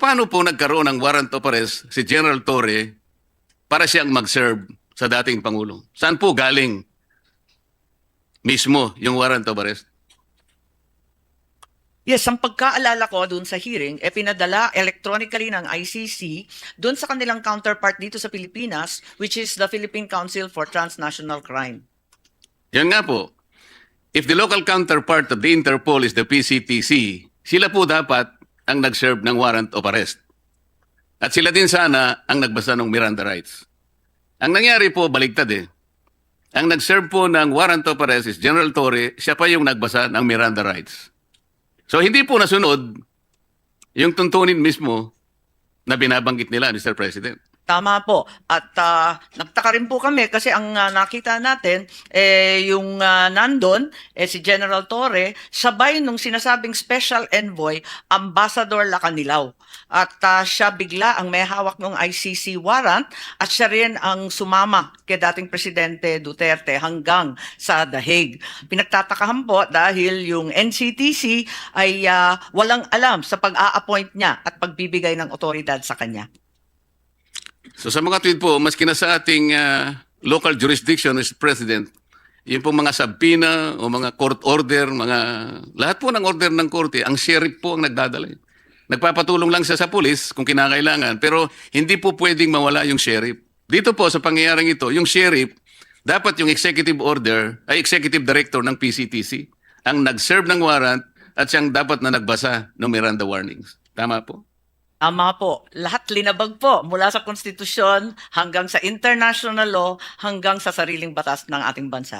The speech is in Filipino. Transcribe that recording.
paano po nagkaroon ng warrant of arrest si General Torre para siyang mag-serve sa dating Pangulo? Saan po galing mismo yung warrant of arrest? Yes, ang pagkaalala ko dun sa hearing, eh pinadala electronically ng ICC dun sa kanilang counterpart dito sa Pilipinas, which is the Philippine Council for Transnational Crime. Yan nga po. If the local counterpart of the Interpol is the PCTC, sila po dapat ang nag-serve ng warrant of arrest. At sila din sana ang nagbasa ng Miranda rights. Ang nangyari po, baligtad eh. Ang nag-serve po ng warrant of arrest is General Torre, siya pa yung nagbasa ng Miranda rights. So hindi po nasunod yung tuntunin mismo na binabanggit nila, Mr. President. Tama po. At ah, nagtaka rin po kami kasi ang ah, nakita natin, eh, yung uh, nandun, eh, si General Torre, sabay nung sinasabing special envoy, Ambassador Lacanilaw. At ah, siya bigla ang may hawak ng ICC warrant at siya rin ang sumama kay dating Presidente Duterte hanggang sa The Hague. Pinagtatakahan po dahil yung NCTC ay ah, walang alam sa pag-a-appoint niya at pagbibigay ng otoridad sa kanya. So sa mga tweet po, maski na sa ating ah, local jurisdiction, Mr. President, yung po mga sabpina o mga court order, mga lahat po ng order ng korte, ang sheriff po ang nagdadala. eh. Nagpapatulong lang siya sa pulis kung kinakailangan, pero hindi po pwedeng mawala yung sheriff. Dito po sa pangyayaring ito, yung sheriff, dapat yung executive order, ay executive director ng PCTC, ang nag-serve ng warrant at siyang dapat na nagbasa ng Miranda warnings. Tama po? Tama po. Lahat linabag po mula sa konstitusyon hanggang sa international law hanggang sa sariling batas ng ating bansa.